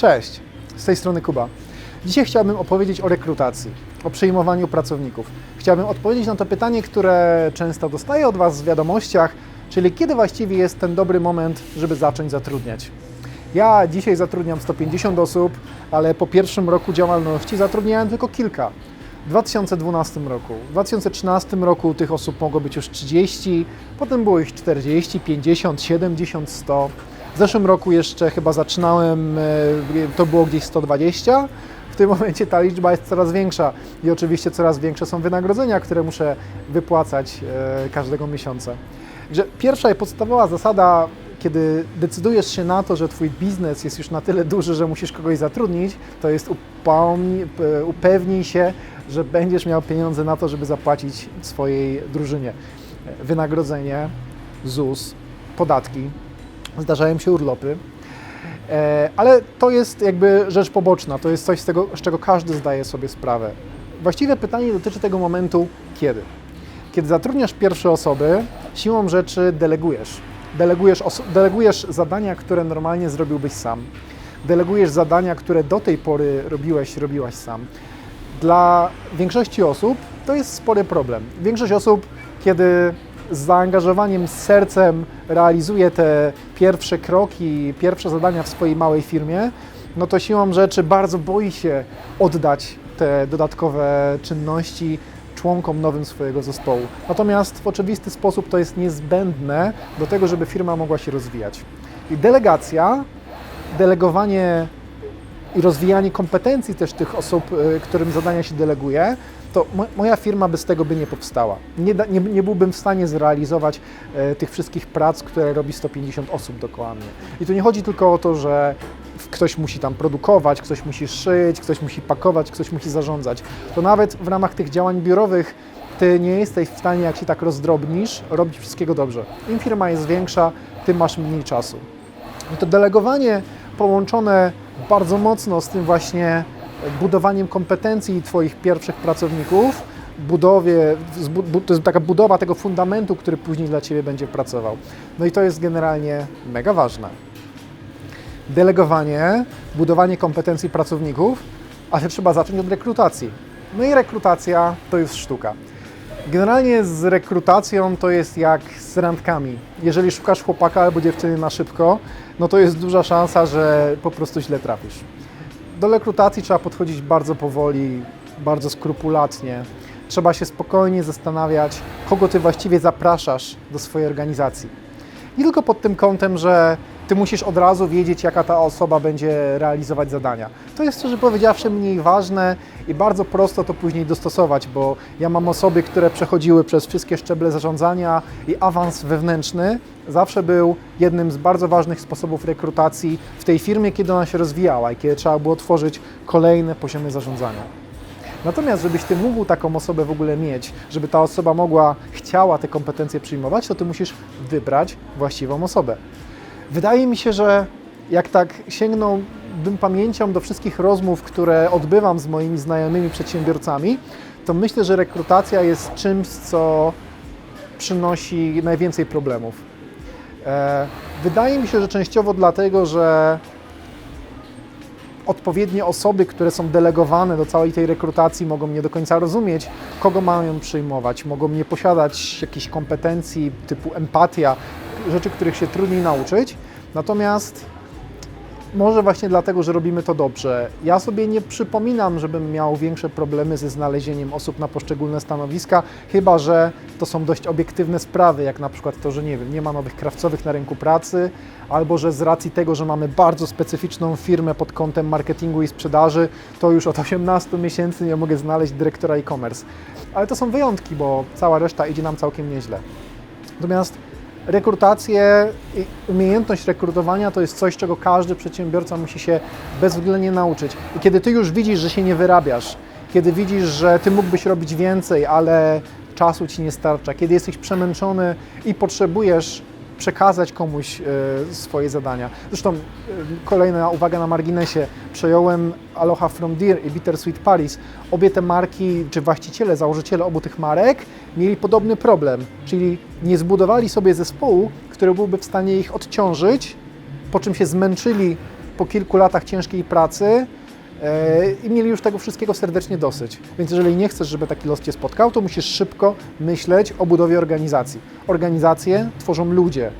Cześć, z tej strony Kuba. Dzisiaj chciałbym opowiedzieć o rekrutacji, o przyjmowaniu pracowników. Chciałbym odpowiedzieć na to pytanie, które często dostaję od Was w wiadomościach, czyli kiedy właściwie jest ten dobry moment, żeby zacząć zatrudniać. Ja dzisiaj zatrudniam 150 osób, ale po pierwszym roku działalności zatrudniałem tylko kilka. W 2012 roku. W 2013 roku tych osób mogło być już 30, potem było ich 40, 50, 70, 100. W zeszłym roku jeszcze chyba zaczynałem, e, to było gdzieś 120. W tym momencie ta liczba jest coraz większa i oczywiście coraz większe są wynagrodzenia, które muszę wypłacać e, każdego miesiąca. Że pierwsza i podstawowa zasada, kiedy decydujesz się na to, że Twój biznes jest już na tyle duży, że musisz kogoś zatrudnić, to jest p- upewnij się, że będziesz miał pieniądze na to, żeby zapłacić swojej drużynie. Wynagrodzenie, ZUS, podatki, zdarzają się urlopy. E, Ale to jest jakby rzecz poboczna, to jest coś, z, tego, z czego każdy zdaje sobie sprawę. Właściwe pytanie dotyczy tego momentu, kiedy. Kiedy zatrudniasz pierwsze osoby, siłą rzeczy delegujesz. Delegujesz, delegujesz zadania, które normalnie zrobiłbyś sam. Delegujesz zadania, które do tej pory robiłeś, robiłaś sam. Dla większości osób to jest spory problem. Większość osób, kiedy z zaangażowaniem, z sercem realizuje te pierwsze kroki, pierwsze zadania w swojej małej firmie, no to siłą rzeczy bardzo boi się oddać te dodatkowe czynności członkom nowym swojego zespołu. Natomiast w oczywisty sposób to jest niezbędne do tego, żeby firma mogła się rozwijać. I delegacja, delegowanie i rozwijanie kompetencji też tych osób, y, którym zadania się deleguje, to mo- moja firma bez tego by nie powstała. Nie, da, nie, nie byłbym w stanie zrealizować e, tych wszystkich prac, które robi 150 osób dookoła mnie. I tu nie chodzi tylko o to, że ktoś musi tam produkować, ktoś musi szyć, ktoś musi pakować, ktoś musi zarządzać. To nawet w ramach tych działań biurowych ty nie jesteś w stanie, jak się tak rozdrobnisz, robić wszystkiego dobrze. Im firma jest większa, tym masz mniej czasu. I to delegowanie połączone bardzo mocno z tym właśnie budowaniem kompetencji Twoich pierwszych pracowników, budowie, to jest taka budowa tego fundamentu, który później dla Ciebie będzie pracował. No i to jest generalnie mega ważne. Delegowanie, budowanie kompetencji pracowników, ale trzeba zacząć od rekrutacji. No i rekrutacja to jest sztuka. Generalnie z rekrutacją to jest jak z randkami. Jeżeli szukasz chłopaka albo dziewczyny na szybko, no to jest duża szansa, że po prostu źle trafisz. Do rekrutacji trzeba podchodzić bardzo powoli, bardzo skrupulatnie. Trzeba się spokojnie zastanawiać, kogo ty właściwie zapraszasz do swojej organizacji. Nie tylko pod tym kątem, że ty musisz od razu wiedzieć, jaka ta osoba będzie realizować zadania. To jest szczerze powiedziawszy mniej ważne i bardzo prosto to później dostosować, bo ja mam osoby, które przechodziły przez wszystkie szczeble zarządzania i awans wewnętrzny zawsze był jednym z bardzo ważnych sposobów rekrutacji w tej firmie, kiedy ona się rozwijała i kiedy trzeba było tworzyć kolejne poziomy zarządzania. Natomiast, żebyś ty mógł taką osobę w ogóle mieć, żeby ta osoba mogła, chciała te kompetencje przyjmować, to ty musisz wybrać właściwą osobę. Wydaje mi się, że jak tak sięgnąłbym pamięcią do wszystkich rozmów, które odbywam z moimi znajomymi przedsiębiorcami, to myślę, że rekrutacja jest czymś, co przynosi najwięcej problemów. E, Wydaje mi się, że częściowo dlatego, że odpowiednie osoby, które są delegowane do całej tej rekrutacji, mogą nie do końca rozumieć, kogo mają przyjmować, mogą nie posiadać jakichś kompetencji typu empatia, rzeczy, których się trudniej nauczyć. Natomiast może właśnie dlatego, że robimy to dobrze. Ja sobie nie przypominam, żebym miał większe problemy ze znalezieniem osób na poszczególne stanowiska, chyba że to są dość obiektywne sprawy, jak na przykład to, że nie wiem, nie ma nowych krawcowych na rynku pracy, albo że z racji tego, że mamy bardzo specyficzną firmę pod kątem marketingu i sprzedaży, to już od 18 miesięcy nie mogę znaleźć dyrektora e-commerce. Ale to są wyjątki, bo cała reszta idzie nam całkiem nieźle. Natomiast rekrutację umiejętność rekrutowania to jest coś, czego każdy przedsiębiorca musi się bezwzględnie nauczyć. I kiedy ty już widzisz, że się nie wyrabiasz, kiedy widzisz, że ty mógłbyś robić więcej, ale czasu ci nie starcza, kiedy jesteś przemęczony i potrzebujesz przekazać komuś e, swoje zadania. Zresztą e, kolejna uwaga na marginesie. Przejąłem Aloha From Deer i Bittersweet Paris. Obie te marki, czy właściciele, założyciele obu tych marek mieli podobny problem, czyli nie zbudowali sobie zespołu, który byłby w stanie ich odciążyć, po czym się zmęczyli po kilku latach ciężkiej pracy e, i mieli już tego wszystkiego serdecznie dosyć. Więc jeżeli nie chcesz, żeby taki los Cię spotkał, to musisz szybko myśleć o budowie organizacji. Organizacje tworzą ludzie,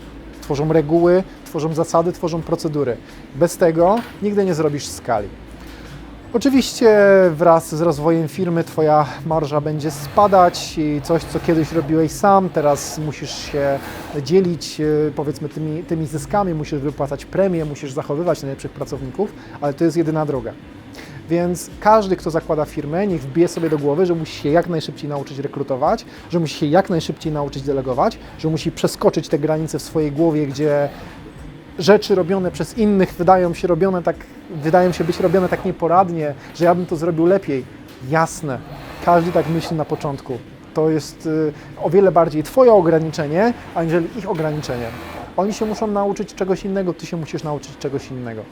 tworzą reguły, tworzą zasady, tworzą procedury. Bez tego nigdy nie zrobisz skali. Oczywiście wraz z rozwojem firmy Twoja marża będzie spadać i coś, co kiedyś robiłeś sam, teraz musisz się dzielić e, powiedzmy tymi, tymi zyskami, musisz wypłacać premie, musisz zachowywać najlepszych pracowników, ale to jest jedyna droga. Więc każdy, kto zakłada firmę, niech wbije sobie do głowy, że musi się jak najszybciej nauczyć rekrutować, że musi się jak najszybciej nauczyć delegować, że musi przeskoczyć te granice w swojej głowie, gdzie rzeczy robione przez innych wydają się robione tak, wydają się być robione tak nieporadnie, że ja bym to zrobił lepiej. Jasne, każdy tak myśli na początku. To jest y, o wiele bardziej Twoje ograniczenie, aniżeli ich ograniczenie. Oni się muszą nauczyć czegoś innego, Ty się musisz nauczyć czegoś innego.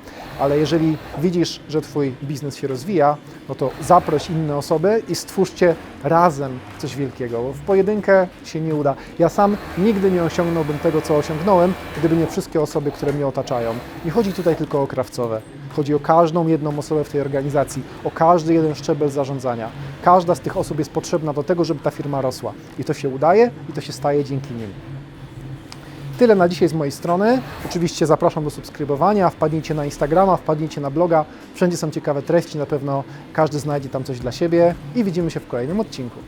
Ale jeżeli widzisz, że Twój biznes się rozwija, no to zaproś inne osoby i stwórzcie razem coś wielkiego, bo w pojedynkę się nie uda. Ja sam nigdy nie osiągnąłbym tego, co osiągnąłem, gdyby nie wszystkie osoby, które mnie otaczają. Nie chodzi tutaj tylko o krawcowe. Chodzi o każdą jedną osobę w tej organizacji, o każdy jeden szczebel zarządzania. Każda z tych osób jest potrzebna do tego, żeby ta firma rosła. I to się udaje i to się staje dzięki nim. Tyle na dzisiaj z mojej strony. Oczywiście zapraszam do subskrybowania, wpadnijcie na Instagrama, wpadnijcie na bloga. Wszędzie są ciekawe treści, na pewno każdy znajdzie tam coś dla siebie i widzimy się w kolejnym odcinku.